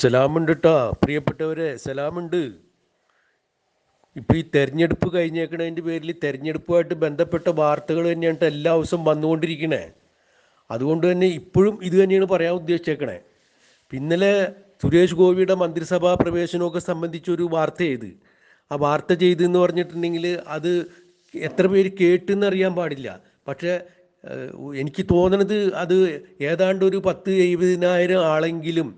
സലാമുണ്ട് കേട്ടോ പ്രിയപ്പെട്ടവരെ സലാമുണ്ട്. ഇപ്പോൾ ഈ തെരഞ്ഞെടുപ്പ് കഴിഞ്ഞേക്കണതിന്റെ പേരിൽ തെരഞ്ഞെടുപ്പുമായിട്ട് ബന്ധപ്പെട്ട വാർത്തകൾ തന്നെയാണ് എല്ലാ ദിവസവും വന്നുകൊണ്ടിരിക്കണേ. അതുകൊണ്ട് തന്നെ ഇപ്പോഴും ഇത് തന്നെയാണ് പറയാൻ ഉദ്ദേശിച്ചേക്കണേ. പിന്നലെ സുരേഷ് ഗോപിയുടെ മന്ത്രിസഭാ പ്രവേശനമൊക്കെ സംബന്ധിച്ചൊരു വാർത്ത ചെയ്ത്. ആ വാർത്ത ചെയ്തെന്ന് പറഞ്ഞിട്ടുണ്ടെങ്കിൽ അത് എത്ര പേര് കേട്ടെന്ന് അറിയാൻ പാടില്ല. പക്ഷേ എനിക്ക് തോന്നണത് അത് ഏതാണ്ട് ഒരു പത്ത് എഴുപതിനായിരം ആളെങ്കിലും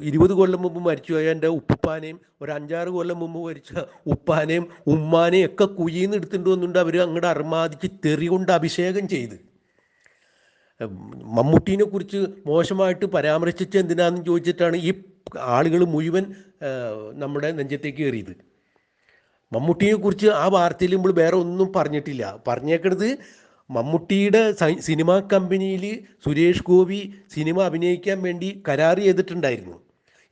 ഇരുപത് കൊല്ലം മുമ്പ് മരിച്ചുപോയ എന്റെ ഉപ്പുപ്പാനെയും ഒരു അഞ്ചാറ് കൊല്ലം മുമ്പ് മരിച്ച ഉപ്പാനെയും ഉമ്മാനെയും ഒക്കെ കുഴിന്ന് എടുത്തിട്ട് വന്നിട്ട് അവർ അങ്ങോട്ട് അർമാദിച്ച് തെറി കൊണ്ട് അഭിഷേകം ചെയ്ത്. മമ്മൂട്ടീനെ കുറിച്ച് മോശമായിട്ട് പരാമർശിച്ച് എന്തിനാന്ന് ചോദിച്ചിട്ടാണ് ഈ ആളുകൾ മുഴുവൻ നമ്മുടെ നെഞ്ചത്തേക്ക് കയറിയത്. മമ്മൂട്ടിയെ കുറിച്ച് ആ വാർത്തയിൽ നമ്മൾ വേറെ ഒന്നും പറഞ്ഞിട്ടില്ല. പറഞ്ഞേക്കണത് മമ്മൂട്ടിയുടെ സിനിമ കമ്പനിയിൽ സുരേഷ് ഗോപി സിനിമ അഭിനയിക്കാൻ വേണ്ടി കരാർ ചെയ്തിട്ടുണ്ടായിരുന്നു.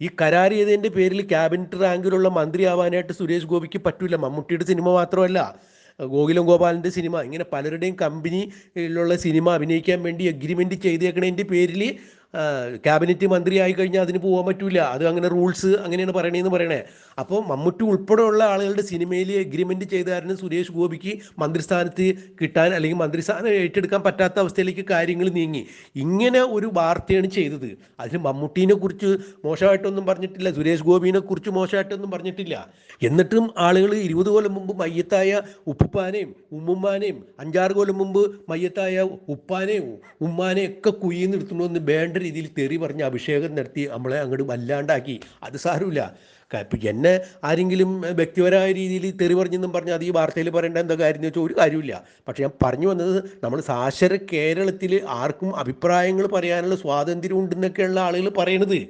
ഈ കരാർ ചെയ്തതിന്റെ പേരിൽ ക്യാബിനറ്റ് റാങ്കിലുള്ള മന്ത്രി ആവാനായിട്ട് സുരേഷ് ഗോപിക്ക് പറ്റില്ല മമ്മൂട്ടിയുടെ സിനിമ മാത്രമല്ല ഗോകുലം ഗോപാലിന്റെ സിനിമ. ഇങ്ങനെ പലരുടെയും കമ്പനിയിലുള്ള സിനിമ അഭിനയിക്കാൻ വേണ്ടി എഗ്രിമെന്റ് ചെയ്തേക്കണതിന്റെ പേരിൽ ക്യാബിനറ്റ് മന്ത്രിയായി കഴിഞ്ഞാൽ അതിന് പോകാൻ പറ്റൂല. അത് അങ്ങനെ റൂൾസ് അങ്ങനെയാണ് പറയണേന്ന് പറയണേ. അപ്പോൾ മമ്മൂട്ടി ഉൾപ്പെടെയുള്ള ആളുകളുടെ സിനിമയിൽ എഗ്രിമെന്റ് ചെയ്ത കാരണം സുരേഷ് ഗോപിക്ക് മന്ത്രിസ്ഥാനത്ത് കിട്ടാൻ അല്ലെങ്കിൽ മന്ത്രിസ്ഥാനം ഏറ്റെടുക്കാൻ പറ്റാത്ത അവസ്ഥയിലേക്ക് കാര്യങ്ങൾ നീങ്ങി. ഇങ്ങനെ ഒരു വാർത്തയാണ് ചെയ്തത്. അതിന് മമ്മൂട്ടീനെ കുറിച്ച് മോശമായിട്ടൊന്നും പറഞ്ഞിട്ടില്ല സുരേഷ് ഗോപിനെ കുറിച്ച് മോശമായിട്ടൊന്നും പറഞ്ഞിട്ടില്ല. എന്നിട്ടും ആളുകൾ ഇരുപത് കൊല്ലം മുമ്പ് മയ്യത്തായ ഉപ്പുപ്പാനെയും ഉമ്മുമ്മാനെയും അഞ്ചാറ് കൊല്ലം മുമ്പ് മയ്യത്തായ ഉപ്പാനെയും ഉമ്മാനെയും ഒക്കെ കുയ്യിന്ന് എടുത്തുകൊണ്ട് വേണ്ട രീതിയിൽ തെറി പറഞ്ഞ് അഭിഷേകം നടത്തി നമ്മളെ അങ്ങോട്ട് വല്ലാണ്ടാക്കി. അത് സാരമില്ല. ഇപ്പം എന്നെ ആരെങ്കിലും വ്യക്തിപരമായ രീതിയിൽ തെറി പറഞ്ഞെന്നും പറഞ്ഞാൽ അത് ഈ വാർത്തയിൽ പറയേണ്ട എന്താ കാര്യം വെച്ചാൽ ഒരു കാര്യമില്ല പക്ഷേ ഞാൻ പറഞ്ഞു വന്നത് നമ്മൾ സാക്ഷര കേരളത്തിൽ ആർക്കും അഭിപ്രായങ്ങൾ പറയാനുള്ള സ്വാതന്ത്ര്യം ഉണ്ടെന്നൊക്കെയുള്ള ആളുകൾ പറയണത്.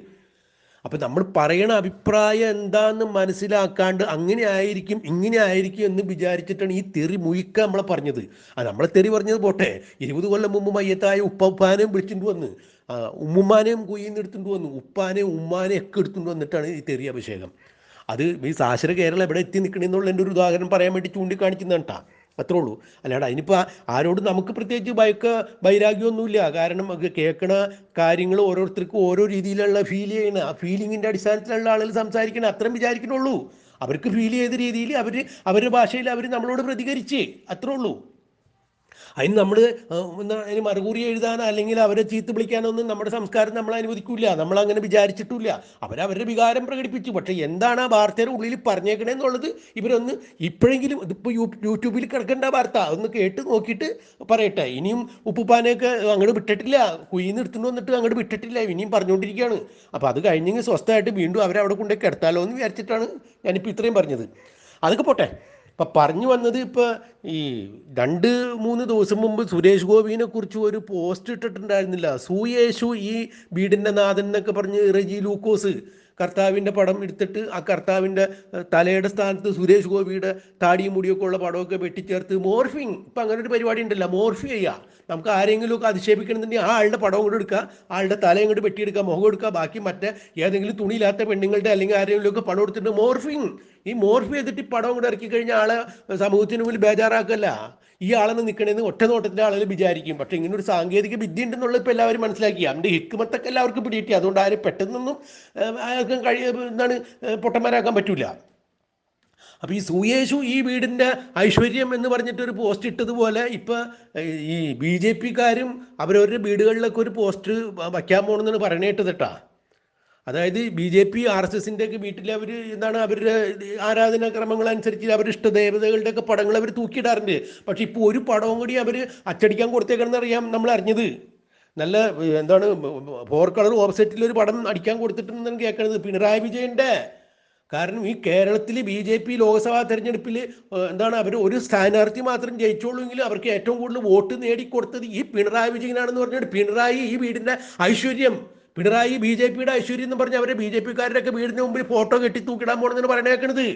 അപ്പം നമ്മൾ പറയണ അഭിപ്രായം എന്താണെന്ന് മനസ്സിലാക്കാണ്ട് അങ്ങനെ ആയിരിക്കും ഇങ്ങനെ ആയിരിക്കും എന്ന് വിചാരിച്ചിട്ടാണ് ഈ തെറി മുയിക്ക നമ്മളെ പറഞ്ഞത്. ആ നമ്മളെ തെറി പറഞ്ഞത് പോട്ടെ. ഇരുപത് കൊല്ലം മുമ്പ് മയ്യത്തായ ഉപ്പാനും വിളിച്ചിട്ട് വന്ന് ഉമ്മുമ്മാനെയും കുയ്യിന്ന് എടുത്തുകൊണ്ട് വന്നു. ഉപ്പാനെയും ഉമ്മാനെയും ഒക്കെ എടുത്തുകൊണ്ട് വന്നിട്ടാണ് ഈ തെറി അഭിഷേകം. അത് ഈ സാക്ഷര കേരളം എവിടെ എത്തി നിൽക്കണമെന്നുള്ള എന്റെ ഒരു ഉദാഹരണം പറയാൻ വേണ്ടി ചൂണ്ടിക്കാണിക്കുന്നതാണ് കേട്ടോ അത്രേ ഉള്ളൂ. അല്ലാണ്ട് അതിനിപ്പോൾ ആരോടും നമുക്ക് പ്രത്യേകിച്ച് ബൈക്ക് വൈരാഗ്യമൊന്നുമില്ല. കാരണം കേൾക്കണ കാര്യങ്ങൾ ഓരോരുത്തർക്കും ഓരോ രീതിയിലുള്ള ഫീൽ ചെയ്യണ ആ ഫീലിങ്ങിന്റെ അടിസ്ഥാനത്തിലുള്ള ആളുകൾ സംസാരിക്കണം അത്രയും വിചാരിക്കണുള്ളൂ. അവർക്ക് ഫീൽ ചെയ്ത രീതിയിൽ അവർ അവരുടെ ഭാഷയിൽ അവർ നമ്മളോട് പ്രതികരിച്ചേ. അത്രേ ഉള്ളൂ. അതിന് നമ്മൾ അതിന് മറുകൂറി എഴുതാനോ അല്ലെങ്കിൽ അവരെ ചീത്ത വിളിക്കാനൊന്നും നമ്മുടെ സംസ്കാരം നമ്മൾ അനുവദിക്കില്ല നമ്മൾ അങ്ങനെ വിചാരിച്ചിട്ടില്ല അവരവരുടെ വികാരം പ്രകടിപ്പിച്ചു. പക്ഷേ എന്താണ് ആ വാർത്തയുടെ ഉള്ളിൽ പറഞ്ഞേക്കണേന്നുള്ളത് ഇവരൊന്ന് ഇപ്പോഴെങ്കിലും ഇതിപ്പോൾ യൂട്യൂബിൽ കിടക്കേണ്ട വാർത്ത. ഒന്ന് കേട്ട് നോക്കിയിട്ട് പറയട്ടെ. ഇനിയും ഉപ്പുപ്പാനെയൊക്കെ അങ്ങോട്ട് വിട്ടിട്ടില്ല. കുയിൽ നിർത്തുന്നു വന്നിട്ട് അങ്ങോട്ട് വിട്ടിട്ടില്ല. ഇനിയും പറഞ്ഞുകൊണ്ടിരിക്കുകയാണ്. അപ്പോൾ അത് കഴിഞ്ഞെങ്കിൽ സ്വസ്ഥമായിട്ട് വീണ്ടും അവരവിടെ കൊണ്ടുപോയി കിടത്താലോ എന്ന് വിചാരിച്ചിട്ടാണ് ഞാനിപ്പോൾ ഇത്രയും പറഞ്ഞത്. അതൊക്കെ പോട്ടെ. ഇപ്പം പറഞ്ഞു വന്നത് ഇപ്പോൾ ഈ രണ്ട് മൂന്ന് ദിവസം മുമ്പ് സുരേഷ് ഗോപിനെ കുറിച്ച് ഒരു പോസ്റ്റ് ഇട്ടിട്ടുണ്ടായിരുന്നില്ല. സൂയേഷു ഈ വീടിന്റെ നാഥൻ എന്നൊക്കെ പറഞ്ഞ് റെജി ലൂക്കോസ് കർത്താവിന്റെ പടം എടുത്തിട്ട് ആ കർത്താവിന്റെ തലയുടെ സ്ഥാനത്ത് സുരേഷ് ഗോപിയുടെ താടിയും മുടിയൊക്കെ ഉള്ള പടമൊക്കെ വെട്ടിച്ചേർത്ത് മോർഫിങ്. ഇപ്പം അങ്ങനെ ഒരു പരിപാടി ഉണ്ടല്ലോ മോർഫി ചെയ്യുക നമുക്ക് ആരെങ്കിലും ഒക്കെ അധിക്ഷേപിക്കണമെന്നുണ്ടെങ്കിൽ ആ ആളുടെ പടം കൂടെ എടുക്കുക ആളുടെ തല ഇങ്ങോട്ട് വെട്ടിയെടുക്കുക മുഖം എടുക്കുക ബാക്കി മറ്റേ ഏതെങ്കിലും തുണിയില്ലാത്ത പെണ്ണുങ്ങളുടെ അല്ലെങ്കിൽ ആരെങ്കിലും ഒക്കെ പടം എടുത്തിട്ട് മോർഫിങ്. ഈ മോർഫ് ചെയ്തിട്ട് പടം കൂടെ ഇറക്കി കഴിഞ്ഞാൽ ആളെ സമൂഹത്തിന് മുന്നിൽ ബേജാറാക്കല്ല. ഈ ആളെന്ന് നിൽക്കണേന്ന് ഒറ്റ നോട്ടത്തിലെ ആളുകൾ വിചാരിക്കും. പക്ഷെ ഇങ്ങനെ ഒരു സാങ്കേതിക വിദ്യ ഉണ്ടെന്നുള്ളത് ഇപ്പോൾ എല്ലാവരും മനസ്സിലാക്കി. അവന്റെ ഹിക്കുമത്തൊക്കെ എല്ലാവർക്കും പിടിയിട്ടി അതുകൊണ്ട് ആരും പെട്ടെന്നൊന്നും ആർക്കും കഴി കഴിയ എന്താണ് പൊട്ടന്മാരാക്കാൻ പറ്റൂല. അപ്പോൾ ഈ സൂയേഷു ഈ വീടിന്റെ ഐശ്വര്യം എന്ന് പറഞ്ഞിട്ട് ഒരു പോസ്റ്റ് ഇട്ടതുപോലെ ഇപ്പോൾ ഈ ബി ജെ പിക്കാരും അവരവരുടെ വീടുകളിലൊക്കെ ഒരു പോസ്റ്റ് വയ്ക്കാൻ പോകണമെന്നാണ് പറയണേട്ടത് കേട്ടാ. അതായത് B J P R S എസിന്റെ ഒക്കെ വീട്ടിൽ അവർ എന്താണ് അവരുടെ ആരാധനാക്രമങ്ങൾ അനുസരിച്ച് അവരുടെ ഇഷ്ടദേവതകളുടെ ഒക്കെ പടങ്ങൾ അവർ തൂക്കിയിടാറുണ്ട്. പക്ഷെ ഇപ്പോൾ ഒരു പടവും കൂടി അവർ അച്ചടിക്കാൻ കൊടുത്തേക്കണമെന്ന് അറിയാം നമ്മൾ അറിഞ്ഞത്. നല്ല എന്താണ് ഫോർ കളർ ഓപ്പോസിറ്റിൽ ഒരു പടം അടിക്കാൻ കൊടുത്തിട്ടുണ്ടെന്ന് കേൾക്കണത്. പിണറായി വിജയന്റെ കാരണം ഈ കേരളത്തിൽ ബി ജെ പി ലോക്സഭാ തെരഞ്ഞെടുപ്പിൽ എന്താണ് അവർ ഒരു സ്ഥാനാർത്ഥി മാത്രം ജയിച്ചോളൂങ്കിൽ അവർക്ക് ഏറ്റവും കൂടുതൽ വോട്ട് നേടിക്കൊടുത്തത് ഈ പിണറായി വിജയനാണെന്ന് പറഞ്ഞിട്ട് പിണറായി ഈ വീടിന്റെ ഐശ്വര്യം. പിണറായി ബി ജെ പിയുടെ ഐശ്വര്യം എന്ന് പറഞ്ഞ് അവരെ ബി ജെ പിക്കാരുടെയൊക്കെ വീടിന് മുമ്പിൽ ഫോട്ടോ കെട്ടി തൂക്കിടാൻ പോകണമെന്നാണ് പറയണേക്കണത്.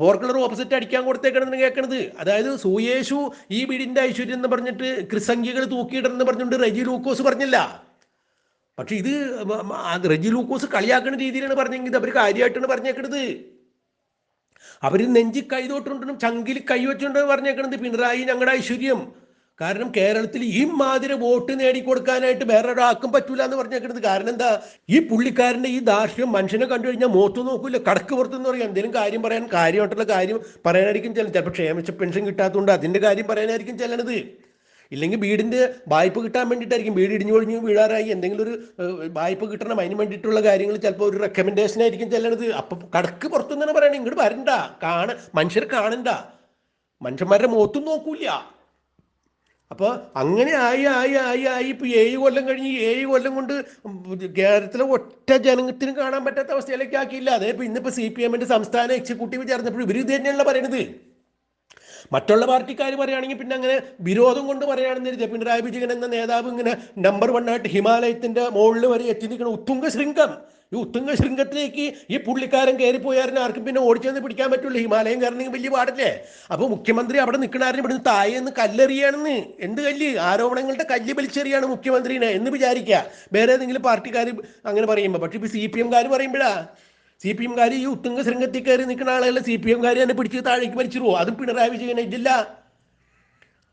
ഫോർ കളർ ഓപ്പോസിറ്റ് അടിക്കാൻ കൊടുത്തേക്കണെന്ന് കേൾക്കണത് അതായത് സൂയേഷു ഈ വീടിന്റെ ഐശ്വര്യം എന്ന് പറഞ്ഞിട്ട് ക്രിസംഖ്യകൾ തൂക്കിയിടണമെന്ന് പറഞ്ഞുകൊണ്ട് റെജി ലൂക്കോസ് പറഞ്ഞില്ല. പക്ഷെ ഇത് റെജി ലൂക്കോസ് കളിയാക്കുന്ന രീതിയിലാണ് പറഞ്ഞെങ്കിൽ അവർ കാര്യമായിട്ടാണ് പറഞ്ഞേക്കണത്. അവർ നെഞ്ചി കൈ തൊട്ടുകൊണ്ടും ചങ്കിൽ കൈ വെച്ചുകൊണ്ടാണ് പറഞ്ഞേക്കണത് പിണറായി ഞങ്ങളുടെ ഐശ്വര്യം. കാരണം കേരളത്തിൽ ഈ മാതിരി വോട്ട് നേടിക്കൊടുക്കാനായിട്ട് വേറെ ഒരാൾക്കും പറ്റൂല എന്ന് പറഞ്ഞേക്കുന്നത് കാരണം എന്താ? ഈ പുള്ളിക്കാരന്റെ ഈ ദാർഷ്യം മനുഷ്യനെ കണ്ടു കഴിഞ്ഞാൽ മോത്ത് നോക്കൂല കടക്ക് പുറത്തുനിന്ന് പറയാം. എന്തെങ്കിലും കാര്യം പറയാൻ കാര്യമായിട്ടുള്ള കാര്യം പറയാനായിരിക്കും ചെല്ലുന്നത് ചിലപ്പോൾ ക്ഷേമിച്ച പെൻഷൻ കിട്ടാത്തതുകൊണ്ട് അതിന്റെ കാര്യം പറയാനായിരിക്കും ചെല്ലണത്. ഇല്ലെങ്കിൽ വീടിന്റെ വായ്പ കിട്ടാൻ വേണ്ടിയിട്ടായിരിക്കും. വീട് ഇടിഞ്ഞു ഒഴിഞ്ഞു വീഴാറായി. എന്തെങ്കിലും ഒരു വായ്പ കിട്ടണം. അതിന് വേണ്ടിയിട്ടുള്ള കാര്യങ്ങൾ ചിലപ്പോൾ ഒരു റെക്കമെൻഡേഷൻ ആയിരിക്കും ചെല്ലണത്. അപ്പം കടക്ക് പുറത്തുനിന്ന് തന്നെ പറയണേ. ഇങ്ങോട്ട് വരണ്ട. കാണ മനുഷ്യർ കാണണ്ട. മനുഷ്യന്മാരുടെ മുഖത്തും നോക്കൂല. അപ്പോൾ അങ്ങനെ ആയി ആയി ആയി ആയി ഇപ്പോൾ ഏഴ് കൊല്ലം കഴിഞ്ഞ് ഏഴ് കൊല്ലം കൊണ്ട് കേരളത്തിലെ ഒറ്റ ജനത്തിന് കാണാൻ പറ്റാത്ത അവസ്ഥയിലേക്ക് ആക്കിയില്ല. അതേ ഇപ്പോൾ ഇന്നിപ്പോൾ സി പി എമ്മിന്റെ സംസ്ഥാന എക്സിക്യൂട്ടീവ് ചേർന്നപ്പോൾ ഇവർ ഇത് തന്നെയാണല്ലോ പറയണത്. മറ്റുള്ള പാർട്ടിക്കാർ പറയുകയാണെങ്കിൽ പിന്നെ അങ്ങനെ വിരോധം കൊണ്ട് പറയുകയാണെന്ന് കരുതിയ പിണറായി വിജയൻ എന്ന നേതാവ് ഇങ്ങനെ നമ്പർ വൺ ആയിട്ട് ഹിമാലയത്തിന്റെ മുകളിൽ വരെ എത്തി നിൽക്കുന്ന ഉത്തുംഗ ശൃംഗം. ഈ ഉത്തുങ്ക ശൃംഗത്തിലേക്ക് ഈ പുള്ളിക്കാരൻ കയറിപ്പോയാലും ആർക്കും പിന്നെ ഓടിച്ചെന്ന് പിടിക്കാൻ പറ്റുള്ളൂ ഹിമാലയം കയറണമെങ്കിൽ വലിയ പാടില്ലേ? അപ്പോൾ മുഖ്യമന്ത്രി അവിടെ നിൽക്കണാരും ഇവിടുന്ന് താഴെന്ന് കല്ലെറിയാണെന്ന്. എന്ത് കല്ല്? ആരോപണങ്ങളുടെ കല്ല് വലിച്ചെറിയാണ് മുഖ്യമന്ത്രിനെ എന്ന് വിചാരിക്കുക. വേറെ ഏതെങ്കിലും പാർട്ടിക്കാർ അങ്ങനെ പറയുമ്പോൾ പക്ഷെ ഇപ്പോൾ സി പി എംകാർ പറയുമ്പോഴാ. സി പി എംകാർ ഈ ഉത്തുങ്ക ശൃംഗത്തിൽ കയറി നിൽക്കുന്ന ആളുകളെ സി പി എംകാർ തന്നെ പിടിച്ച് താഴേക്ക് വലിച്ചിരുവോ അതും പിണറായി വിജയൻ ഇല്ല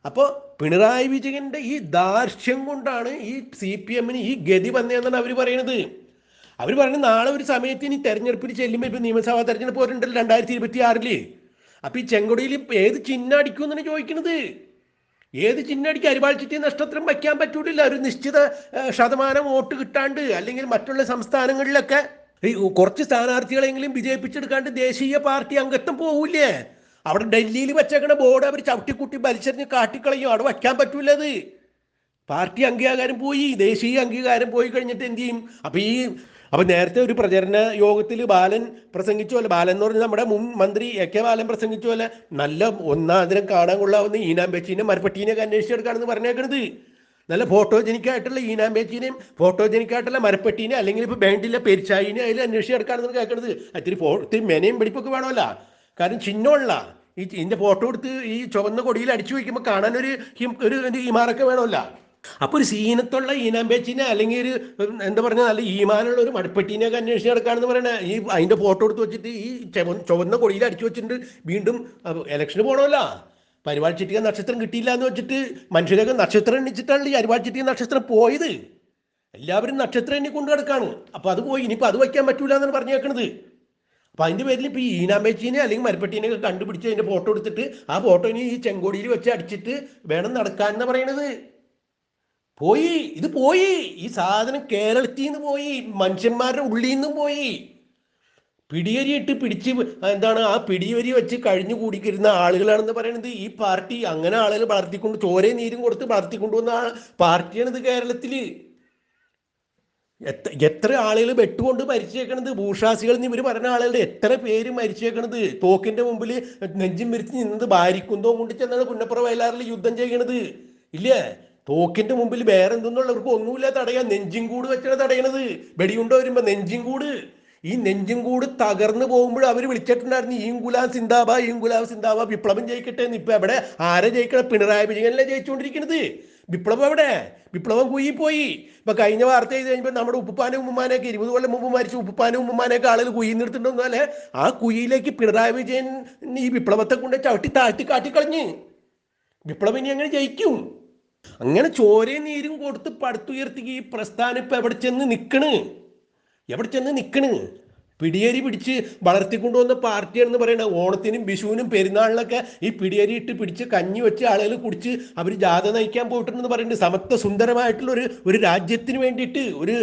അപ്പോൾ പിണറായി വിജയന്റെ ഈ ദാർഷ്യം കൊണ്ടാണ് ഈ സി പി എമ്മിന് ഈ ഗതി വന്നതെന്നാണ് അവർ പറയുന്നത്. അവർ പറഞ്ഞു നാളെ ഒരു സമയത്ത് ഇനി തെരഞ്ഞെടുപ്പിൽ ചെല്ലുമ്പോൾ ഇപ്പൊ നിയമസഭാ തെരഞ്ഞെടുപ്പ് വരുന്നുണ്ടല്ലോ രണ്ടായിരത്തി ഇരുപത്തി ആറിൽ അപ്പൊ ഈ ചെങ്കൊടിയിൽ ഏത് ചിഹ്നം അടിക്കും എന്നാണ് ചോദിക്കുന്നത്? ഏത് ചിഹ്നടിക്ക് ചിറ്റി നഷ്ടത്തിലും വയ്ക്കാൻ പറ്റൂലില്ല. ഒരു നിശ്ചിത ശതമാനം വോട്ട് കിട്ടാണ്ട് അല്ലെങ്കിൽ മറ്റുള്ള സംസ്ഥാനങ്ങളിലൊക്കെ കുറച്ച് സ്ഥാനാർത്ഥികളെങ്കിലും വിജയിപ്പിച്ചെടുക്കാണ്ട് ദേശീയ പാർട്ടി അംഗത്വം പോവില്ലേ? അവിടെ ഡൽഹിയിൽ വെച്ചേക്കണ ബോർഡ് അവർ ചവിട്ടിക്കുട്ടി വലിച്ചെറിഞ്ഞ് കാട്ടിക്കളയും. അവിടെ വയ്ക്കാൻ പറ്റൂല അത് പാർട്ടി അംഗീകാരം പോയി. ദേശീയ അംഗീകാരം പോയി കഴിഞ്ഞിട്ട് എന്ത് ചെയ്യും? അപ്പൊ ഈ അപ്പൊ നേരത്തെ ഒരു പ്രചരണ യോഗത്തിൽ ബാലൻ പ്രസംഗിച്ചു അല്ല ബാലൻ എന്ന് പറഞ്ഞാൽ നമ്മുടെ മുൻ മന്ത്രി എ കെ ബാലൻ പ്രസംഗിച്ചു അല്ല നല്ല ഒന്നാതിരം കാണാൻ കൊള്ളാവുന്ന ഈനാം ബച്ചീനെ മരപ്പട്ടീനെയൊക്കെ അന്വേഷിച്ചെടുക്കാണെന്ന് പറഞ്ഞേക്കണത്. നല്ല ഫോട്ടോജനിക്കായിട്ടുള്ള ആയിട്ടുള്ള ഈനാം ബേച്ചിനെയും ഫോട്ടോജനിക് ആയിട്ടുള്ള മരപ്പട്ടീനെ അല്ലെങ്കിൽ ഇപ്പൊ ബാൻഡിലെ പെരിച്ചായിനെ അതിൽ അന്വേഷിച്ചെടുക്കാണെന്ന് കേൾക്കണത് അത്തിരി ഫോ ഇത്തിരി മെനയും പിടിപ്പൊക്കെ വേണമല്ല. കാരണം ചിഹ്നമുള്ള ഈ ഇതിന്റെ ഫോട്ടോ എടുത്ത് ഈ ചുവന്ന കൊടിയിൽ അടിച്ചു വയ്ക്കുമ്പോൾ കാണാൻ ഒരു ഒരു ഹിമാറൊക്കെ വേണമല്ല. അപ്പൊ ഒരു സീനത്തുള്ള ഈനാമ്പേച്ചിനെ അല്ലെങ്കിൽ ഒരു എന്താ പറഞ്ഞ നല്ല ഈമാനുള്ള ഒരു മടപ്പെട്ടീനെയൊക്കെ അന്വേഷിച്ച് നടക്കാന്ന് പറയണ. ഈ അതിന്റെ ഫോട്ടോ എടുത്ത് വെച്ചിട്ട് ഈ ചുവ- ചുവന്ന കൊടിയിൽ അടിച്ചു വെച്ചിട്ടുണ്ട്. വീണ്ടും ഇലക്ഷന് പോകണമല്ല പരിപാടി ചിട്ടിക നക്ഷത്രം കിട്ടിയില്ല എന്ന് വെച്ചിട്ട് മനുഷ്യരൊക്കെ നക്ഷത്രം എണ്ണിച്ചിട്ടാണ് ഈ അരിവാൾ ചിട്ടിക നക്ഷത്രം പോയത്. എല്ലാവരും നക്ഷത്രം എണ്ണി കൊണ്ടു കിടക്കാണ് അപ്പൊ അത് പോയി. ഇനിയിപ്പോ അത് വയ്ക്കാൻ പറ്റൂല എന്നാണ് പറഞ്ഞേക്കണത്. അപ്പൊ അതിന്റെ പേരിൽ ഇപ്പൊ ഈ ഈനാമ്പേച്ചീനെ അല്ലെങ്കിൽ മരപ്പെട്ടീനെ ഒക്കെ കണ്ടുപിടിച്ച് അതിന്റെ ഫോട്ടോ എടുത്തിട്ട് ആ ഫോട്ടോ ഇനി ഈ ചെങ്കോടിയിൽ വെച്ച് അടിച്ചിട്ട് വേണം നടക്കാൻ എന്ന് പറയണത്. പോയി ഇത് പോയി. ഈ സാധനം കേരളത്തിൽ നിന്ന് പോയി മനുഷ്യന്മാരുടെ ഉള്ളിൽ നിന്നും പോയി. പിടിയരിയിട്ട് പിടിച്ച് എന്താണ് ആ പിടിയരി വെച്ച് കഴിഞ്ഞു കൂടിക്കിരുന്ന ആളുകളാണെന്ന് പറയുന്നത് ഈ പാർട്ടി. അങ്ങനെ ആളുകൾ വളർത്തിക്കൊണ്ട് ചോരയും നീരും കൊടുത്ത് വളർത്തിക്കൊണ്ടുവന്ന ആ പാർട്ടിയാണിത് കേരളത്തിൽ. എത്ര ആളുകൾ വെട്ടുകൊണ്ട് മരിച്ചേക്കണത്? ഭൂഷാസികൾ എന്ന് ഇവർ പറഞ്ഞ ആളുകളുടെ എത്ര പേര് മരിച്ചേക്കണത്? തോക്കിന്റെ മുമ്പിൽ നെഞ്ചും വിരിച്ച് നിന്നത് ഭാര്യക്കുന്തോ കൊണ്ട് ചെന്നാണ് പുന്നപ്പുറ വയലാറിൽ യുദ്ധം ചെയ്യണത്. ഇല്ലേ? തോക്കിന്റെ മുമ്പിൽ വേറെ എന്തെന്നുള്ള ഇവർക്ക് ഒന്നുമില്ല തടയാൻ. നെഞ്ചും കൂട് വെച്ചാണ് തടയണത്. വെടിയുണ്ട വരുമ്പോ നെഞ്ചും കൂട്. ഈ നെഞ്ചും കൂട് തകർന്നു പോകുമ്പോൾ അവർ വിളിച്ചിട്ടുണ്ടായിരുന്നു ഈ ഗുലാം സിന്താബ ഈ ഗുലാം സിന്താബ വിപ്ലവം ജയിക്കട്ടെ എന്ന് ഇപ്പൊ എവിടെ? ആരെ ജയിക്കണം? പിണറായി വിജയനല്ലേ ജയിച്ചുകൊണ്ടിരിക്കുന്നത് വിപ്ലവം എവിടെ? വിപ്ലവം കുയി പോയി. ഇപ്പൊ കഴിഞ്ഞ വാർത്ത ചെയ്ത് കഴിഞ്ഞപ്പോ നമ്മുടെ ഉപ്പുപ്പാനും ഉമ്മുമാനൊക്കെ ഇരുപത് കൊല്ലം മുമ്പ് മരിച്ച. ഉപ്പുപ്പാനും ഉമ്മുമാനൊക്കെ ആളുകൾ കുയി നിർത്തിട്ടുണ്ടെന്നാലേ ആ കുയിലേക്ക് പിണറായി വിജയൻ ഈ വിപ്ലവത്തെ കൊണ്ട് ചവിട്ടി താഴ്ത്തി കാട്ടിക്കളഞ്ഞ്. വിപ്ലവം ഇനി അങ്ങനെ ജയിക്കും. അങ്ങനെ ചോരയും നീരും കൊടുത്ത് പടുത്തുയർത്തി ഈ പ്രസ്ഥാനം ഇപ്പൊ എവിടെ ചെന്ന് നിക്കണ്? എവിടെ ചെന്ന് നിക്കണ്? പിടിയേരി പിടിച്ച് വളർത്തിക്കൊണ്ടുവന്ന പാർട്ടിയാണെന്ന് പറയുന്നത് ഓണത്തിനും വിഷുവിനും പെരുന്നാളിനൊക്കെ ഈ പിടിയേരി ഇട്ട് പിടിച്ച് കഞ്ഞി വെച്ച് ആളുകൾ കുടിച്ച് അവർ ജാഥ നയിക്കാൻ പോയിട്ടുണ്ടെന്ന് പറയുന്നത് സമത്വ സുന്ദരമായിട്ടുള്ള ഒരു ഒരു രാജ്യത്തിന് വേണ്ടിയിട്ട് ഒരു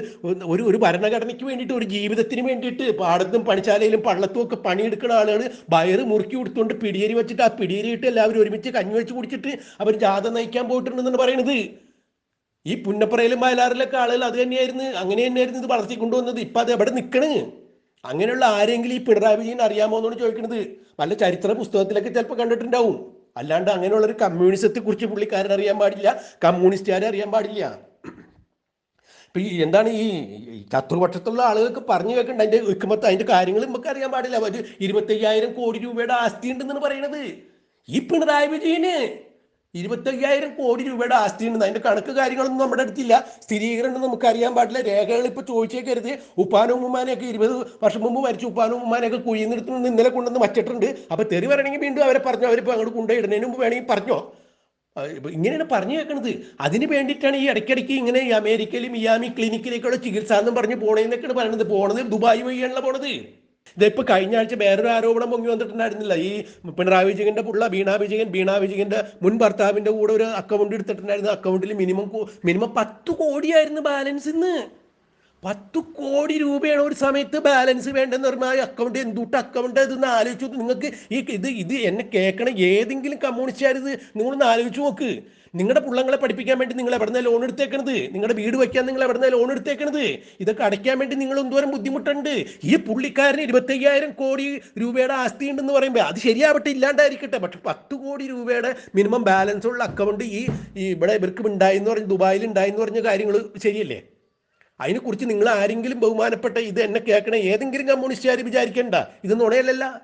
ഒരു ഒരു ഭരണഘടനയ്ക്ക് വേണ്ടിയിട്ട് ഒരു ജീവിതത്തിന് വേണ്ടിയിട്ട് പാടത്തും പണിശാലയിലും പള്ളത്തും ഒക്കെ പണിയെടുക്കുന്ന ആളുകൾ വയറ് മുറുക്കി കൊടുത്തുകൊണ്ട് പിടിയേരി വെച്ചിട്ട് ആ പിടിയേരി ഇട്ട് എല്ലാവരും ഒരുമിച്ച് കഞ്ഞി വെച്ച് കുടിച്ചിട്ട് അവർ ജാഥ നയിക്കാൻ പോയിട്ടുണ്ടെന്നാണ് പറയുന്നത് ഈ പുന്നപ്പുറയിലും വയലാറിലൊക്കെ ആളുകൾ അത് തന്നെയായിരുന്നു അങ്ങനെ തന്നെയായിരുന്നു ഇത് വളർത്തിക്കൊണ്ടുവന്നത്. ഇപ്പൊ അത് എവിടെ നിൽക്കണ് അങ്ങനെയുള്ള ആരെങ്കിലും ഈ പിണറായി വിജയൻ അറിയാമോ എന്നാണ് ചോദിക്കുന്നത്. നല്ല ചരിത്ര പുസ്തകത്തിലൊക്കെ ചിലപ്പോൾ കണ്ടിട്ടുണ്ടാവും. അല്ലാണ്ട് അങ്ങനെയുള്ള ഒരു കമ്മ്യൂണിസത്തെ കുറിച്ച് പുള്ളിക്കാരൻ അറിയാൻ പാടില്ല കമ്മ്യൂണിസ്റ്റുകാരെ അറിയാൻ പാടില്ല. ഇപ്പൊ ഈ എന്താണ് ഈ ശത്രുപക്ഷത്തുള്ള ആളുകൾക്ക് പറഞ്ഞു വെക്കണ്ട അതിന്റെ വെക്കുമ്പത്ത് അതിന്റെ കാര്യങ്ങൾ നമുക്ക് അറിയാൻ പാടില്ല. ഒരു ഇരുപത്തയ്യായിരം കോടി രൂപയുടെ ആസ്തി ഉണ്ടെന്നാണ് പറയണത്. ഈ പിണറായി വിജയന് ഇരുപത്തയ്യായിരം കോടി രൂപയുടെ ആസ്തി ഉണ്ട് അതിന്റെ കണക്ക് കാര്യങ്ങളൊന്നും നമ്മുടെ അടുത്തില്ല. സ്ഥിരീകരണം നമുക്ക് അറിയാൻ പാടില്ല. രേഖകൾ ഇപ്പൊ ചോദിച്ചേക്കരുത്. ഉപ്പാനും ഉമ്മാനെയൊക്കെ ഇരുപത് വർഷം മുമ്പ് മരിച്ച. ഉപ്പാനും ഉമ്മാനെയൊക്കെ കുഴിന്നെടുത്ത് ഇന്നലെ കൊണ്ടുവന്ന് വച്ചിട്ടുണ്ട്. അപ്പൊ തെറി പറയണമെങ്കിൽ വീണ്ടും അവരെ പറഞ്ഞു? അവരിപ്പോ അങ്ങോട്ട് കൊണ്ടുപോയിടുന്നതിന് മുമ്പ് വേണമെങ്കിൽ പറഞ്ഞോ? ഇങ്ങനെയാണ് പറഞ്ഞു കേൾക്കുന്നത് അതിന് വേണ്ടിയിട്ടാണ് ഈ ഇടയ്ക്കിടയ്ക്ക് ഇങ്ങനെ ഈ അമേരിക്കയിലും മിയാമി ക്ലിനിക്കിലേക്കുള്ള ചികിത്സ എന്നും പറഞ്ഞ് പോണേന്നൊക്കെയാണ് പറയുന്നത് പോണത് ദുബായ് വഴിയാണല്ലോ പോണത്. ഇതിപ്പോ കഴിഞ്ഞ ആഴ്ച വേറൊരു ആരോപണം പൊങ്ങി വന്നിട്ടുണ്ടായിരുന്നില്ല. ഈ പിണറായി വിജയന്റെ പുള്ള ബീണാ വിജയൻ ബീണാ വിജയന്റെ മുൻ ഭർത്താവിന്റെ കൂടെ ഒരു അക്കൗണ്ട് എടുത്തിട്ടുണ്ടായിരുന്നു. അക്കൗണ്ടിൽ മിനിമം മിനിമം പത്ത് കോടിയായിരുന്നു ബാലൻസ് ഇന്ന്. പത്ത് കോടി രൂപയാണ് ഒരു സമയത്ത് ബാലൻസ് പറഞ്ഞാൽ ആ അക്കൗണ്ട് എന്തുട്ട് അക്കൗണ്ട് ഇതെന്ന് ആലോചിച്ചു നിങ്ങൾക്ക് ഈ ഇത് ഇത് എന്നെ കേൾക്കണ ഏതെങ്കിലും കമ്മ്യൂണിസ്റ്റുകാർ ഇത് നിങ്ങളൊന്ന് ആലോചിച്ച് നോക്ക്. നിങ്ങളുടെ പിള്ളങ്ങളെ പഠിപ്പിക്കാൻ വേണ്ടി നിങ്ങൾ എവിടെ ലോൺ എടുത്തേക്കണത്? നിങ്ങളുടെ വീട് വയ്ക്കാൻ നിങ്ങൾ എവിടെ ലോൺ എടുത്തേക്കണത്? ഇതൊക്കെ അടയ്ക്കാൻ വേണ്ടി നിങ്ങൾ എന്തോരം ബുദ്ധിമുട്ടുണ്ട്? ഈ പുള്ളിക്കാരന് ഇരുപത്തയ്യായിരം കോടി രൂപയുടെ ആസ്തി ഉണ്ടെന്ന് പറയുമ്പോൾ അത് ശരിയാവട്ടെ ഇല്ലാണ്ടായിരിക്കട്ടെ. പക്ഷെ പത്ത് കോടി രൂപയുടെ മിനിമം ബാലൻസ് ഉള്ള അക്കൗണ്ട് ഈ ഇവിടെ ഇവർക്ക് ഉണ്ടായെന്ന് പറഞ്ഞ് ദുബായിൽ ഉണ്ടായെന്ന് പറഞ്ഞ കാര്യങ്ങൾ ശരിയല്ലേ? അതിനെക്കുറിച്ച് നിങ്ങൾ ആരെങ്കിലും ബഹുമാനപ്പെട്ട ഇത് എന്നെ കേൾക്കണേ ഏതെങ്കിലും കമ്മ്യൂണിസ്റ്റുകാർ വിചാരിക്കേണ്ട. ഇത് നുണയല്ലല്ല.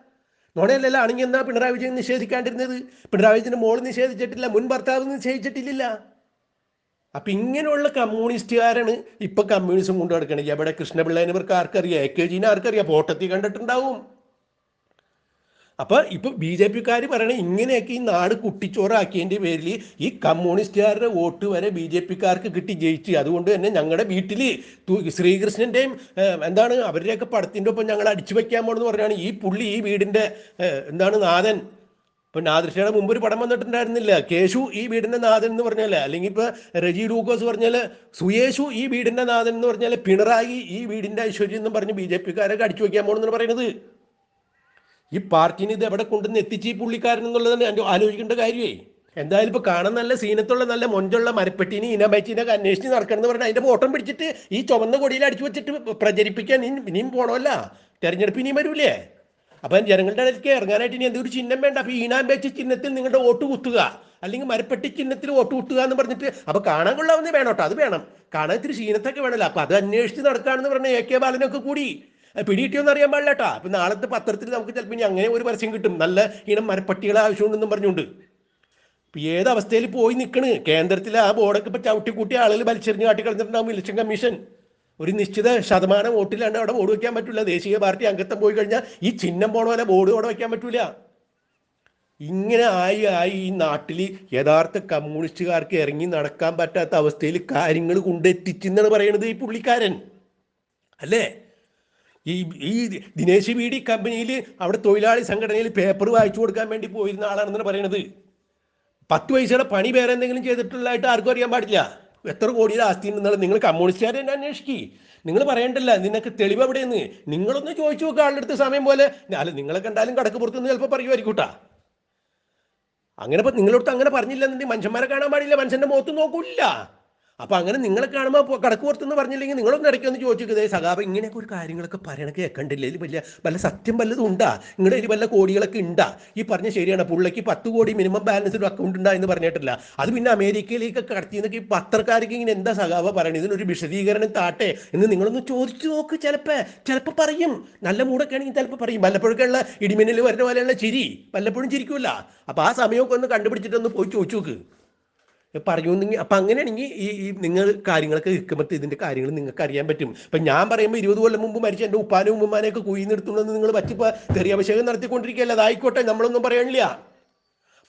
നുണയല്ലല്ല. ആണെങ്കിൽ എന്നാ പിണറായി വിജയൻ നിഷേധിക്കാണ്ടിരുന്നത്? പിണറായി വിജയന്റെ മോൾ നിഷേധിച്ചിട്ടില്ല മുൻ ഭർത്താവ് നിഷേധിച്ചിട്ടില്ല. അപ്പൊ ഇങ്ങനെയുള്ള കമ്മ്യൂണിസ്റ്റുകാരാണ് ഇപ്പൊ കമ്മ്യൂണിസം കൊണ്ടു നടക്കണത് എവിടെ കൃഷ്ണപിള്ളേനെ ഇവർക്ക് ആർക്കറിയാം? എ കെ ജിനെ ആർക്കറിയാം? പോട്ടത്തി കണ്ടിട്ടുണ്ടാവും. അപ്പൊ ഇപ്പൊ ബി ജെ പിക്കാർ പറയണ ഇങ്ങനെയൊക്കെ ഈ നാട് കുട്ടിച്ചോറാക്കിയതിന്റെ പേരിൽ ഈ കമ്മ്യൂണിസ്റ്റുകാരുടെ വോട്ട് വരെ ബി ജെ പിക്കാർക്ക് കിട്ടി ജയിച്ചു. അതുകൊണ്ട് തന്നെ ഞങ്ങളുടെ വീട്ടിൽ ശ്രീകൃഷ്ണന്റെയും എന്താണ് അവരുടെയൊക്കെ പടത്തിന്റെ ഒപ്പം ഞങ്ങൾ അടിച്ചു വെക്കാൻ പോണെന്ന് പറഞ്ഞാണ് ഈ പുള്ളി ഈ വീടിന്റെ എന്താണ് നാഥൻ. ഇപ്പൊ നാദൃഷയുടെ മുമ്പ് ഒരു പടം വന്നിട്ടുണ്ടായിരുന്നില്ല. കേശു ഈ വീടിന്റെ നാഥൻ എന്ന് പറഞ്ഞാൽ അല്ലെങ്കിൽ ഇപ്പൊ രജി ലൂക്കോസ് പറഞ്ഞാൽ സുയേഷു ഈ വീടിന്റെ നാഥൻ എന്ന് പറഞ്ഞാൽ പിണറായി ഈ വീടിന്റെ ഐശ്വര്യം എന്ന് പറഞ്ഞ് ബി ജെ പിക്കാരൊക്കെ അടിച്ചു വയ്ക്കാൻ പോകണമെന്നാണ് പറയുന്നത് ഈ പാർട്ടിന് ഇത് എവിടെ കൊണ്ടുവന്ന് എത്തിച്ച് ഈ പുള്ളിക്കാരൻ എന്നുള്ളതാണ് എന്റെ ആലോചിക്കേണ്ട കാര്യമേ. എന്തായാലും ഇപ്പൊ കാണാൻ നല്ല സീനത്തുള്ള നല്ല മൊഞ്ചുള്ള മരപ്പെട്ടിനെ ഇനമൈച്ചിനൊക്കെ അന്വേഷിച്ച് നടക്കണം എന്ന് പറഞ്ഞാൽ അതിന്റെ ഫോട്ടം പിടിച്ചിട്ട് ഈ ചുവന്ന കൊടിയിൽ അടിച്ചു വെച്ചിട്ട് പ്രചരിപ്പിക്കാൻ ഇനി ഇനിയും പോണമല്ല. തെരഞ്ഞെടുപ്പ് ഇനിയും വരൂലേ? അപ്പം ജനങ്ങളുടെ ഇടയ്ക്ക് ഇറങ്ങാനായിട്ട് ഇനി എന്തൊരു ചിഹ്നം വേണ്ട. അപ്പൊ ഈനാമ്പേച്ച് ചിഹ്നത്തിൽ നിങ്ങളുടെ വോട്ട് കുത്തുക. അല്ലെങ്കിൽ മരപ്പെട്ടി ചിഹ്നത്തിൽ വോട്ട് കുത്തുക എന്ന് പറഞ്ഞിട്ട് അപ്പൊ കാണാൻ കൊള്ളാവുന്ന വേണം കേട്ടോ. അത് വേണം. കാണാൻ ഇത്തിരി ക്ഷീണത്തൊക്കെ വേണമല്ലോ. അപ്പൊ അത് അന്വേഷിച്ച് നടക്കാണെന്ന് പറഞ്ഞ എ കെ ബാലനൊക്കെ കൂടി. പിടികിട്ടിയോന്ന് അറിയാൻ പാടില്ല കേട്ടോ അപ്പൊ നാളത്തെ പത്രത്തിൽ നമുക്ക് ചിലപ്പോൾ ഇനി അങ്ങനെ ഒരു പരസ്യം കിട്ടും. നല്ല ഇനം മരപ്പട്ടികളെ ആവശ്യമുണ്ടെന്നും പറഞ്ഞുകൊണ്ട്. ഏത് അവസ്ഥയിൽ പോയി നിൽക്കണ് കേന്ദ്രത്തിലെ ആ ബോർഡൊക്കെ ഇപ്പൊ ചവിട്ടിക്കൂട്ടി ആളുകൾ വലിച്ചെറിഞ്ഞ് കാട്ടി കളഞ്ഞിട്ടുണ്ടാവും ഇലക്ഷൻ കമ്മീഷൻ. ഒരു നിശ്ചിത ശതമാനം വോട്ടിലാണ് അവിടെ ബോർഡ് വെക്കാൻ പറ്റില്ല ദേശീയ പാർട്ടി അംഗത്വം പോയി കഴിഞ്ഞാൽ ഈ ചിഹ്നം പോണ പോലെ ബോർഡ് അവിടെ വെക്കാൻ പറ്റൂല. ഇങ്ങനെ ആയി ആയി ഈ നാട്ടിൽ യഥാർത്ഥ കമ്മ്യൂണിസ്റ്റുകാർക്ക് ഇറങ്ങി നടക്കാൻ പറ്റാത്ത അവസ്ഥയിൽ കാര്യങ്ങൾ കൊണ്ടെത്തിച്ചെന്നാണ് പറയണത് ഈ പുള്ളിക്കാരൻ. അല്ലേ? ഈ ഈ ദിനേശ് ബി ഡി കമ്പനിയിൽ അവിടെ തൊഴിലാളി സംഘടനയിൽ പേപ്പർ വായിച്ചു കൊടുക്കാൻ വേണ്ടി പോയിരുന്ന ആളാണെന്നാണ് പറയണത്. പത്ത് പൈസയുടെ പണി വേറെ എന്തെങ്കിലും ചെയ്തിട്ടുള്ളതായിട്ട് ആർക്കും അറിയാൻ പാടില്ല. എത്ര കോടിയുടെ ആസ്തി എന്നുള്ളത് നിങ്ങൾ കമ്മ്യൂണിസ്റ്റുകാരെ തന്നെ അന്വേഷിക്കി. നിങ്ങൾ പറയണ്ടല്ല നിനക്ക് തെളിവ് എവിടെയെന്ന്. നിങ്ങളൊന്ന് ചോദിച്ചു നോക്കുക ആളുടെ അടുത്ത് സമയം പോലെ. അല്ല നിങ്ങളെ കണ്ടാലും കടക്ക് പുറത്തുനിന്ന് ചിലപ്പോൾ പറയുമായിരിക്കും കേട്ടാ അങ്ങനെ നിങ്ങളടുത്ത് നിങ്ങളോട് അങ്ങനെ പറഞ്ഞില്ലെന്നുണ്ടെങ്കിൽ മനുഷ്യന്മാരെ കാണാൻ പാടില്ല മനുഷ്യന്റെ മുഖത്ത് നോക്കൂല അപ്പൊ അങ്ങനെ നിങ്ങളെ കാണുമ്പോൾ കടക്ക് പുറത്തുനിന്ന് പറഞ്ഞില്ലെങ്കിൽ നിങ്ങളൊന്ന് ഇടയ്ക്ക് ഒന്ന് ചോദിച്ചേ സഖാബ് ഇങ്ങനെയൊക്കെ ഒരു കാര്യങ്ങളൊക്കെ പറയണ കേൾക്കണ്ടില്ല ഇതിൽ വലിയ വല്ല സത്യം വല്ലതും ഉണ്ടാ? നിങ്ങളുടെ ഇതിൽ വല്ല കോടികളൊക്കെ ഉണ്ടാ ഈ പറഞ്ഞ ശരിയാണ്. പുള്ളിക്ക് പത്ത് കോടി മിനിമം ബാലൻസ് ഒരു അക്കൗണ്ട് ഉണ്ടാ എന്ന് പറഞ്ഞിട്ടില്ല. അത് പിന്നെ അമേരിക്കയിലേക്ക് കടത്തിയെന്നൊക്കെ ഈ പത്രക്കാർക്ക് ഇങ്ങനെ എന്താ സഖാബ് പറയണത്? ഇതിനൊരു വിശദീകരണം താട്ടെ എന്ന് നിങ്ങളൊന്ന് ചോദിച്ചു നോക്ക് ചിലപ്പോ. ചിലപ്പോൾ പറയും. നല്ല മൂടൊക്കെ ആണെങ്കിൽ ചിലപ്പോൾ പറയും. വല്ലപ്പോഴൊക്കെയുള്ള ഇടിമിന്നൽ വരുന്ന പോലെയുള്ള ചിരി വല്ലപ്പോഴും ചിരിക്കൂല. അപ്പൊ ആ സമയമൊക്കെ ഒന്ന് കണ്ടുപിടിച്ചിട്ടൊന്ന് പോയി ചോദിച്ചു നോക്ക്. പറയുന്നെങ്കിൽ അപ്പം അങ്ങനെയാണെങ്കിൽ ഈ ഈ നിങ്ങൾ കാര്യങ്ങളൊക്കെ ഇരിക്കുമ്പോൾ ഇതിന്റെ കാര്യങ്ങൾ നിങ്ങൾക്ക് അറിയാൻ പറ്റും. അപ്പം ഞാൻ പറയുമ്പോൾ ഇരുപത് കൊല്ലം മുമ്പ് മരിച്ച എന്റെ ഉപ്പാനും ഉമ്മമാനെയൊക്കെ കുയിന്നെടുത്തുണ്ടെന്ന് നിങ്ങൾ പറ്റിപ്പോൾ തെറിയഭിഷേകം നടത്തിക്കൊണ്ടിരിക്കുകയല്ല? അതായിക്കോട്ടെ നമ്മളൊന്നും പറയാനില്ല.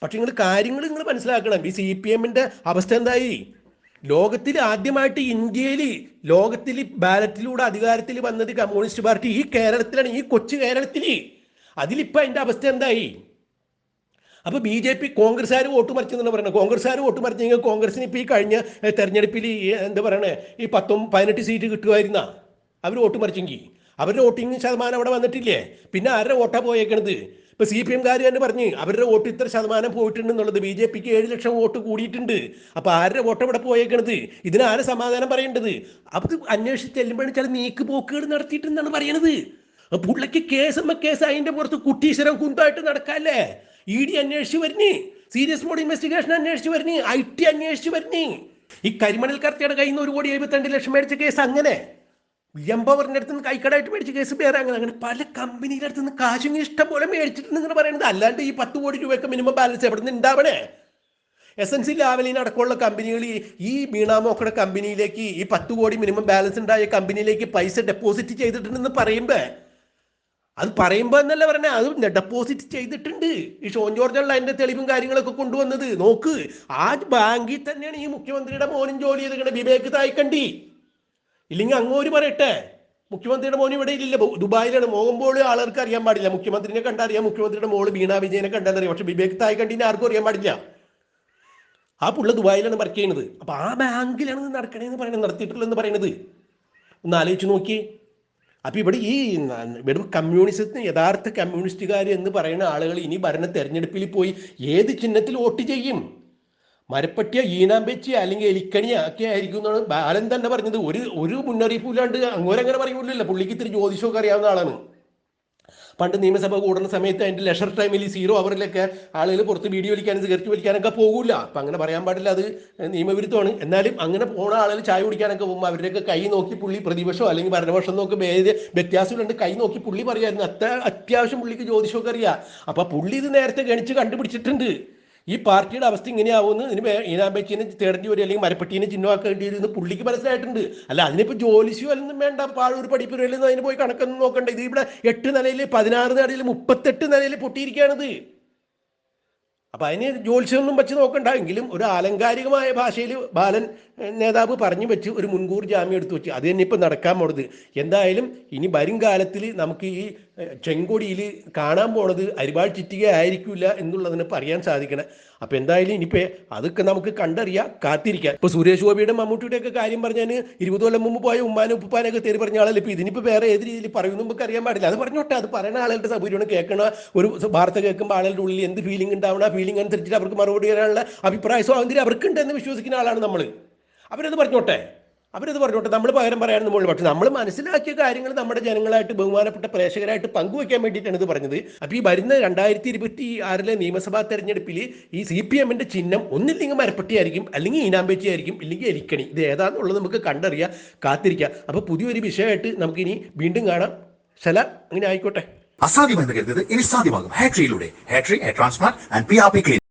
പക്ഷെ നിങ്ങൾ കാര്യങ്ങൾ നിങ്ങൾ മനസ്സിലാക്കണം. ഈ സി പി എമ്മിന്റെ അവസ്ഥ എന്തായി? ലോകത്തിൽ ആദ്യമായിട്ട് ഇന്ത്യയിൽ ലോകത്തിൽ ബാലറ്റിലൂടെ അധികാരത്തിൽ വന്നത് കമ്മ്യൂണിസ്റ്റ് പാർട്ടി. ഈ കേരളത്തിലാണ് ഈ കൊച്ചു കേരളത്തിൽ. അതിലിപ്പോൾ അതിന്റെ അവസ്ഥ എന്തായി? അപ്പൊ ബി ജെ പി കോൺഗ്രസ്സുകാർ വോട്ട് മറിച്ചെന്നാണ് പറയുന്നത്. കോൺഗ്രസ്സുകാർ വോട്ട് മറിച്ചെങ്കിൽ കോൺഗ്രസിന് ഇപ്പോൾ ഈ കഴിഞ്ഞ തെരഞ്ഞെടുപ്പിൽ ഈ, എന്താ പറയണേ ഈ പത്തും പതിനെട്ട് സീറ്റ് കിട്ടുമായിരുന്ന? അവർ വോട്ട് മറിച്ചെങ്കിൽ അവരുടെ വോട്ടിംഗ് ശതമാനം അവിടെ വന്നിട്ടില്ലേ? പിന്നെ ആരുടെ വോട്ടാ പോയേക്കണത്? ഇപ്പൊ സി പി എംകാർ തന്നെ പറഞ്ഞ് അവരുടെ വോട്ട് ഇത്ര ശതമാനം പോയിട്ടുണ്ടെന്നുള്ളത് ബി ജെ പിക്ക് ഏഴ് ലക്ഷം വോട്ട് കൂടിയിട്ടുണ്ട്. അപ്പൊ ആരുടെ വോട്ട് ഇവിടെ പോയേക്കണത്? ഇതിനാരെ സമാധാനം പറയേണ്ടത്? ഇത് അന്വേഷിച്ച് ചെല്ലുമ്പോഴാണ് ചില നീക്ക് പോക്കുകൾ നടത്തിയിട്ടുണ്ടെന്നാണ് പറയണത്. പുള്ളിക്ക് കേസുമ്പ കേസ് അതിന്റെ പുറത്ത് കുട്ടീശ്വരം കുന്തായിട്ട് നടക്കാല്ലേ? ഇ ഡി അന്വേഷിച്ച് വരണി. സീരിയസ് മോഡ് ഇൻവെസ്റ്റിഗേഷൻ അന്വേഷിച്ച് വരണി. ഐ ടി അന്വേഷിച്ച് വരണി. ഈ കരിമണൽ കർത്തിയുടെ കയ്യിൽ നിന്ന് ഒരു കോടി എഴുപത്തിരണ്ട് ലക്ഷം മേടിച്ച കേസ് അങ്ങനെ. എംപവറിന്റെ അടുത്ത് നിന്ന് കൈക്കടായിട്ട് മേടിച്ച കേസ് വേറെ അങ്ങനെ. അങ്ങനെ പല കമ്പനിയുടെ അടുത്ത് നിന്ന് കാശും ഇഷ്ടം പോലെ മേടിച്ചിട്ട് നിങ്ങൾ പറയുന്നത്. അല്ലാണ്ട് ഈ പത്ത് കോടി രൂപയ്ക്ക് മിനിമം ബാലൻസ് എവിടെ നിന്ന് ഉണ്ടാവണേ എസ് എൻ സി ലാവലിന് അടക്കമുള്ള കമ്പനികൾ ഈ- മീണാമോക്കട കമ്പനിയിലേക്ക് ഈ പത്ത് കോടി മിനിമം ബാലൻസ് ഉണ്ടായ കമ്പനിയിലേക്ക് പൈസ ഡെപ്പോസിറ്റ് ചെയ്തിട്ടുണ്ടെന്ന് പറയുമ്പോൾ അത് പറയുമ്പോൾ എന്നല്ല പറഞ്ഞ അത് ഡെപ്പോസിറ്റ് ചെയ്തിട്ടുണ്ട്. ഈ ഷോൺ ജോർജുള്ള അതിന്റെ തെളിവും കാര്യങ്ങളൊക്കെ കൊണ്ടുവന്നത്. നോക്ക് ആ ബാങ്കിൽ തന്നെയാണ് ഈ മുഖ്യമന്ത്രിയുടെ മോനും ജോലി ചെയ്തിട്ട് വിവേക് തായ്ക്കണ്ടി ഇല്ലെങ്കിൽ അങ്ങോട്ട് പറയട്ടെ. മുഖ്യമന്ത്രിയുടെ മോൻ ഇവിടെ ഇല്ല. ദുബായിലാണ്. മോകുമ്പോൾ ആളുകൾക്ക് അറിയാൻ പാടില്ല. മുഖ്യമന്ത്രിനെ കണ്ടറിയാം. മുഖ്യമന്ത്രിയുടെ മോൾ ബീണ വിജയനെ കണ്ടെന്നറിയാം പക്ഷെ വിവേക് തായ്ക്കണ്ടിനെ ആർക്കും അറിയാൻ പാടില്ല. ആ പുള്ള ദുബായിലാണ് വർക്ക് ചെയ്യുന്നത്. അപ്പൊ ആ ബാങ്കിലാണ് നടക്കണേന്ന് പറയുന്നത് നടത്തിയിട്ടുള്ളതെന്ന് പറയുന്നത് ഒന്ന് ആലോചിച്ച് നോക്കി അപ്പൊ ഇവിടെ ഈ വെറും കമ്മ്യൂണിസത്തിന് യഥാർത്ഥ കമ്മ്യൂണിസ്റ്റുകാർ എന്ന് പറയുന്ന ആളുകൾ ഇനി ഭരണ തെരഞ്ഞെടുപ്പിൽ പോയി ഏത് ചിഹ്നത്തിൽ വോട്ട് ചെയ്യും? മരപ്പട്ടിയ ഈനാമ്പെച്ചി അല്ലെങ്കിൽ എലിക്കണി ഒക്കെ ആയിരിക്കും എന്നാണ് ബാലൻ തന്നെ പറഞ്ഞത്. ഒരു ഒരു മുന്നറിയിപ്പില്ലാണ്ട് അങ്ങോരങ്ങനെ പറയുന്നില്ല പുള്ളിക്ക് ഇത്തിരി ജ്യോതിഷമൊക്കെ അറിയാവുന്ന ആളാണ്. പണ്ട് നിയമസഭ കൂടുന്ന സമയത്ത് അതിന്റെ ലെഷർ ടൈമിൽ സീറോ അവറിലൊക്കെ ആളുകൾ പുറത്ത് വീഡിയോ വലിക്കാനും സിഗരറ്റ് വലിക്കാനൊക്കെ പോകില്ല അപ്പം അങ്ങനെ പറയാൻ പാടില്ല അത് നിയമവിരുദ്ധമാണ്. എന്നാലും അങ്ങനെ പോണ ആളുകൾ ചായ കുടിക്കാനൊക്കെ പോകുമ്പോൾ അവരുടെയൊക്കെ കൈ നോക്കി പുള്ളി പ്രതിപക്ഷം അല്ലെങ്കിൽ ഭരണപക്ഷം നോക്കി ഭേദ വ്യത്യാസമുണ്ട് കൈ നോക്കി പുള്ളി പറയായിരുന്നു. അത്ര അത്യാവശ്യം പുള്ളിക്ക് ജ്യോതിഷമൊക്കെ അറിയാം. അപ്പം പുള്ളി ഇത് നേരത്തെ ഗണിച്ച് കണ്ടുപിടിച്ചിട്ടുണ്ട്. ഈ പാർട്ടിയുടെ അവസ്ഥ ഇങ്ങനെയാവുമെന്ന് ഇതിന് ഈനാമ്പേച്ചിനെ തേടേണ്ടി വരും അല്ലെങ്കിൽ മരപ്പെട്ടീനെ ചിഹ്നമാക്കേണ്ടി വരും പുള്ളിക്ക് മനസ്സിലായിട്ടുണ്ട്. അല്ല അതിനിപ്പോൾ ജോലിസോ അല്ലെന്നും വേണ്ട പാഴൂർ പഠിപ്പില്ലെന്ന് അതിന് പോയി കണക്കൊന്നും നോക്കണ്ട. ഇത് ഇവിടെ എട്ട് നിലയിൽ പതിനാറ് നിലയിൽ മുപ്പത്തെട്ട് നിലയിൽ പൊട്ടിയിരിക്കുകയാണിത്. അപ്പൊ അതിന് ജോത്സ്യമൊന്നും വെച്ച് നോക്കണ്ട. എങ്കിലും ഒരു ആലങ്കാരികമായ ഭാഷയിൽ ബാലൻ നേതാവ് പറഞ്ഞു വെച്ച് ഒരു മുൻകൂർ ജാമ്യം എടുത്തു വെച്ച്. അത് തന്നെ ഇപ്പം നടക്കാൻ പോണത്. എന്തായാലും ഇനി വരും കാലത്തിൽ നമുക്ക് ഈ ചെങ്കൊടിയിൽ കാണാൻ പോണത് അരിവാൾ ചിറ്റിക ആയിരിക്കില്ല എന്നുള്ളതിന് പറയാൻ സാധിക്കണം. അപ്പം എന്തായാലും ഇനിയിപ്പോൾ അതൊക്കെ നമുക്ക് കണ്ടറിയാം കാത്തിരിക്കാം. ഇപ്പോൾ സുരേഷ് ഗോപിയുടെ മമ്മൂട്ടിയുടെ ഒക്കെ കാര്യം പറഞ്ഞാൽ ഇരുപത് കൊല്ലം മുമ്പ് പോയ ഉമ്മാനും ഉപ്പാനൊക്കെ തേര് പറഞ്ഞ ആളല്ലേ? ഇപ്പോൾ ഇതിനിപ്പോൾ വേറെ ഏത് രീതിയിൽ പറയുന്നു നമുക്ക് അറിയാൻ പാടില്ല. അത് പറഞ്ഞോട്ടെ അത് പറയുന്ന ആളുകളുടെ സൗകര്യമാണ്. കേൾക്കണ ഒരു വാർത്ത കേൾക്കുമ്പോൾ ആളുടെ ഉള്ളിൽ എന്ത് ഫീലിംഗ് ഉണ്ടാവണം? ആ ഫീലിംഗ് അനുസരിച്ചിട്ട് അവർക്ക് മറുപടി തരാനുള്ള അഭിപ്രായ സ്വാതന്ത്ര്യം അവർക്കുണ്ടെന്ന് വിശ്വസിക്കുന്ന ആളാണ് നമ്മൾ അവരത് പറഞ്ഞോട്ടെ? അവരത് പറഞ്ഞോട്ടെ. നമ്മൾ പകരം പറയാൻ നമ്മൾ പക്ഷെ നമ്മൾ മനസ്സിലാക്കിയ കാര്യങ്ങൾ നമ്മുടെ ജനങ്ങളായിട്ട് ബഹുമാനപ്പെട്ട പ്രേക്ഷകരായിട്ട് പങ്കുവെക്കാൻ വേണ്ടിയിട്ടാണ് ഇത് പറഞ്ഞത്. അപ്പോൾ ഈ വരുന്ന രണ്ടായിരത്തി ഇരുപത്തി ആറിലെ നിയമസഭാ തെരഞ്ഞെടുപ്പിൽ ഈ സി പി എമ്മിന്റെ ചിഹ്നം ഒന്നില്ലെങ്കിൽ മരപ്പട്ടിയായിരിക്കും അല്ലെങ്കിൽ ഈനാമ്പേറ്റി ആയിരിക്കും ഇല്ലെങ്കിൽ എലിക്കണി. ഇത് ഏതാണെന്നുള്ളത് നമുക്ക് കണ്ടറിയാം കാത്തിരിക്കാം. അപ്പോൾ പുതിയൊരു വിഷയമായിട്ട് നമുക്കിനി വീണ്ടും കാണാം. ശല അങ്ങനെ ആയിക്കോട്ടെ. അസാധ്യമെന്ന് കരുതത് ഇനി സാധ്യമാകും. ഹാട്രിയിലൂടെ ഹാട്രി hair transplant and P R P